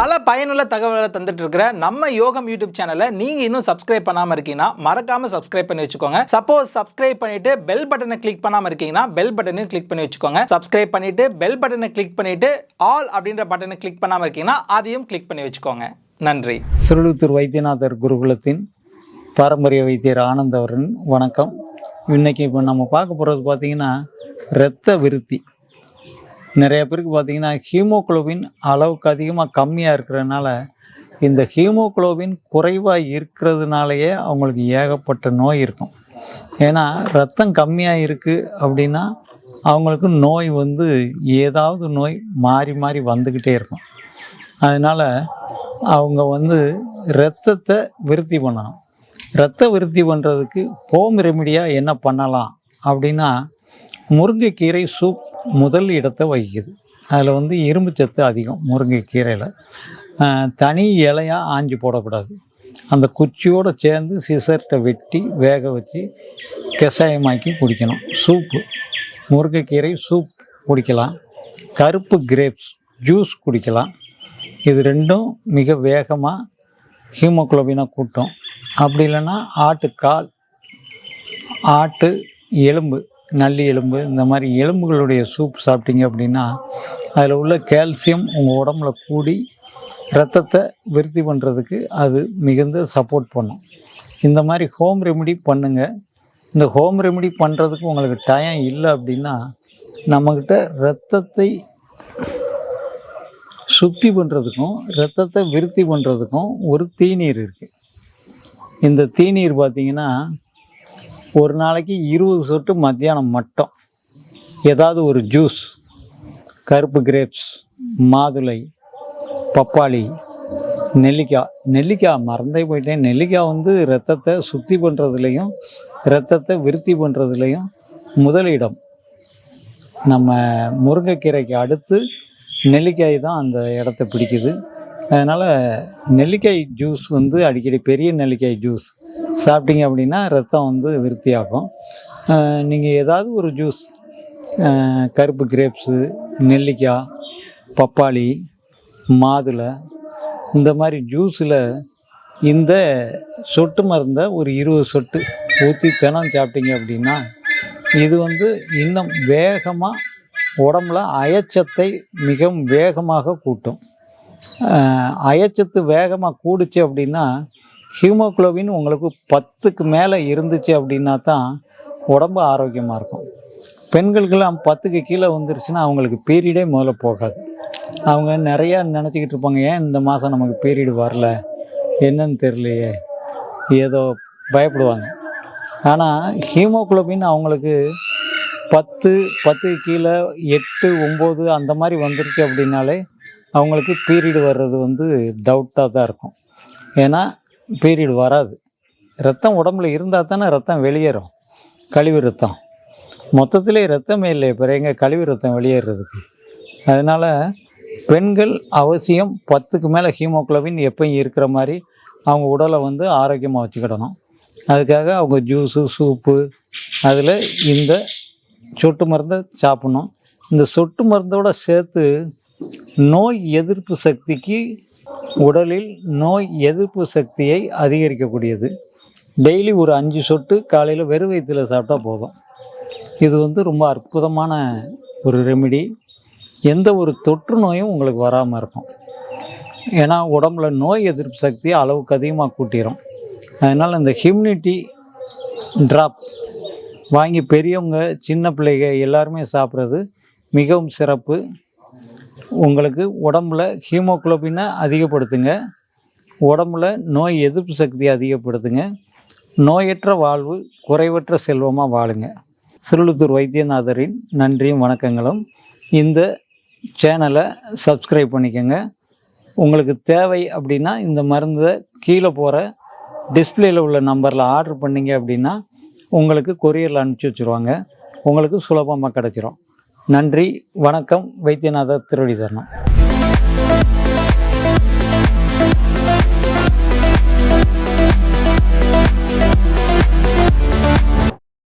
பல பயனுள்ள தகவல்களை தந்துட்டு இருக்கிற நம்ம யோகம் யூடியூப் சேனலை நீங்க இன்னும் சப்ஸ்கிரைப் பண்ணாம இருக்கீங்கன்னா மறக்காம சப்ஸ்கிரைப் பண்ணி வச்சுக்கோங்க. சப்போஸ் சப்ஸ்கிரைப் பண்ணிட்டு பெல் பட்டனை கிளிக் பண்ணாம இருக்கீங்கன்னா பெல் பட்டனையும் கிளிக் பண்ணி வச்சுக்கோங்க. சப்ஸ்கிரைப் பண்ணிட்டு பெல் பட்டனை கிளிக் பண்ணிட்டு ஆல் அப்படின்ற பட்டனை கிளிக் பண்ணாம இருக்கீங்கன்னா அதையும் கிளிக் பண்ணி வச்சுக்கோங்க. நன்றி. சுருளுத்தூர் வைத்தியநாதர் குருகுலத்தின் பாரம்பரிய வைத்தியர் ஆனந்தவரன் வணக்கம். இன்னைக்கு இப்போ நம்ம பார்க்க போகிறது பார்த்தீங்கன்னா இரத்த விருத்தி. நிறைய பேருக்கு பார்த்தீங்கன்னா ஹீமோகுளோபின் அளவுக்கு அதிகமாக கம்மியாக இருக்கிறதுனால இந்த ஹீமோகுளோபின் குறைவாக இருக்கிறதுனாலயே அவங்களுக்கு ஏகப்பட்ட நோய் இருக்கும். ஏன்னா ரத்தம் கம்மியாக இருக்குது அப்படின்னா அவங்களுக்கு நோய் வந்து ஏதாவது நோய் மாறி மாறி வந்துக்கிட்டே இருக்கும். அதனால் அவங்க வந்து இரத்தத்தை விருத்தி பண்ணணும். இரத்த விருத்தி பண்ணுறதுக்கு ஹோம் ரெமிடியாக என்ன பண்ணலாம் அப்படின்னா முருங்கைக்கீரை சூப் முதல் இடத்தை வகிக்குது. அதில் வந்து இரும்பு சத்து அதிகம் முருங்கைக்கீரையில் தனி இலையாக ஆஞ்சி போடக்கூடாது. அந்த குச்சியோடு சேர்ந்து சிசர்கிட்ட வெட்டி வேக வச்சு கஷாயமாக்கி குடிக்கணும். சூப்பு முருங்கைக்கீரை சூப் குடிக்கலாம். கருப்பு கிரேப்ஸ் ஜூஸ் குடிக்கலாம். இது ரெண்டும் மிக வேகமாக ஹீமோகுளோபினை கூட்டும். அப்படி இல்லைன்னா ஆட்டுக்கால் ஆட்டு எலும்பு நல்லி எலும்பு இந்த மாதிரி எலும்புகளுடைய சூப் சாப்பிட்டீங்க அப்படின்னா அதில் உள்ள கால்சியம் உங்கள் உடம்புல கூடி ரத்தத்தை விருத்தி பண்ணுறதுக்கு அது மிகுந்த சப்போர்ட் பண்ணும். இந்த மாதிரி ஹோம் ரெமெடி பண்ணுங்கள் இந்த ஹோம் ரெமெடி பண்ணுறதுக்கு உங்களுக்கு டைம் இல்லை அப்படின்னா நம்மக்கிட்ட ரத்தத்தை சுத்தி பண்ணுறதுக்கும் ரத்தத்தை விருத்தி பண்ணுறதுக்கும் ஒரு தீநீர் இருக்குது இந்த தீநீர் பார்த்தீங்கன்னா ஒரு நாளைக்கு இருபது சொட்டு மத்தியானம் மட்டும். ஏதாவது ஒரு ஜூஸ் கருப்பு கிரேப்ஸ் மாதுளை பப்பாளி நெல்லிக்காய். நெல்லிக்காய் மறந்தே போயிட்டேன். நெல்லிக்காய் வந்து ரத்தத்தை சுத்தி பண்ணுறதுலையும் ரத்தத்தை விருத்தி பண்ணுறதுலையும் முதலிடம். நம்ம முருங்கைக்கீரைக்கு அடுத்து நெல்லிக்காய் தான் அந்த இடத்த பிடிக்குது. அதனால் நெல்லிக்காய் ஜூஸ் வந்து அடிக்கடி பெரிய நெல்லிக்காய் ஜூஸ். சாப்பிட்டீங்க அப்படின்னா ரத்தம் வந்து விருத்தியாகும். நீங்கள் ஏதாவது ஒரு ஜூஸ் கருப்பு கிரேப்ஸு நெல்லிக்காய் பப்பாளி மாதுளை இந்த மாதிரி ஜூஸில் இந்த சொட்டு மருந்தை ஒரு இருபது சொட்டு ஊற்றி தினம் சாப்பிட்டீங்க அப்படின்னா இது வந்து இன்னும் வேகமாக உடம்புல அயச்சத்தை மிகவும் வேகமாக கூட்டும். அயச்சத்து வேகமாக கூடுச்சு அப்படின்னா ஹீமோகுளோபின் உங்களுக்கு பத்துக்கு மேலே இருந்துச்சு அப்படின்னா தான் உடம்பு ஆரோக்கியமாக இருக்கும். பெண்களுக்கெல்லாம் பத்துக்கு கீழே வந்துருச்சுன்னா அவங்களுக்கு பீரியடே முதல்ல போகாது. அவங்க நிறையா நினச்சிக்கிட்டு இருப்பாங்க ஏன் இந்த மாதம் நமக்கு பீரியடு வரல? என்னன்னு தெரியலையே. ஏதோ பயப்படுவாங்க. ஆனால் ஹீமோகுளோபின் அவங்களுக்கு பத்து பத்துக்கு கீழே எட்டு ஒம்பது அந்த மாதிரி வந்துருச்சு அப்படின்னாலே அவங்களுக்கு பீரியடு வர்றது வந்து டவுட்டாக தான் இருக்கும். ஏன்னா பீரியட் வராது. ரத்தம் உடம்புல இருந்தால் தானே ரத்தம் வெளியேறும். கழிவு ரத்தம் மொத்தத்திலே ரத்தமே இல்லை பிற எங்க கழிவு ரத்தம் வெளியேறதுக்கு? அதனால் பெண்கள் அவசியம் பத்துக்கு மேலே ஹீமோக்ளோபின் எப்பயும் இருக்கிற மாதிரி அவங்க உடலை வந்து ஆரோக்கியமாக வச்சுக்கிடணும். அதுக்காக அவங்க ஜூஸு சூப்பு அதில் இந்த சொட்டு மருந்தை சாப்பிடணும். இந்த சொட்டு மருந்தோட சேர்த்து நோய் எதிர்ப்பு சக்திக்கு உடலில் நோய் எதிர்ப்பு சக்தியை அதிகரிக்கக்கூடியது. டெய்லி ஒரு அஞ்சு சொட்டு காலையில் வெறும் வயிற்றில் சாப்பிட்டா போதும். இது வந்து ரொம்ப அற்புதமான ஒரு ரெமிடி எந்த ஒரு தொற்று நோயும் உங்களுக்கு வராமல் இருக்கும். ஏன்னா உடம்புல நோய் எதிர்ப்பு சக்தியை அளவுக்கு அதிகமாக கூட்டிடும் அதனால் இந்த ஹிம்யூனிட்டி ட்ராப் வாங்கி பெரியவங்க சின்ன பிள்ளைங்க எல்லாருமே சாப்பிட்றது மிகவும் சிறப்பு. உங்களுக்கு உடம்புல ஹீமோகுளோபினை அதிகப்படுத்துங்க. உடம்புல நோய் எதிர்ப்பு சக்தியை அதிகப்படுத்துங்க. நோயற்ற வாழ்வு குறைவற்ற செல்வமாக வாழுங்க. சிறுலுத்தூர் வைத்தியநாதரின் நன்றியும் வணக்கங்களும். இந்த சேனலை சப்ஸ்கிரைப் பண்ணிக்கோங்க. உங்களுக்கு தேவை அப்படின்னா இந்த மருந்தை கீழே போகிற டிஸ்பிளேயில் உள்ள நம்பரில் ஆர்டர் பண்ணிங்க அப்படின்னா உங்களுக்கு கொரியரில் அனுப்பிச்சி வச்சுருவாங்க. உங்களுக்கு சுலபமாக கிடச்சிரும். நன்றி வணக்கம் வைத்தியநாதர் திருவடி சரணம்.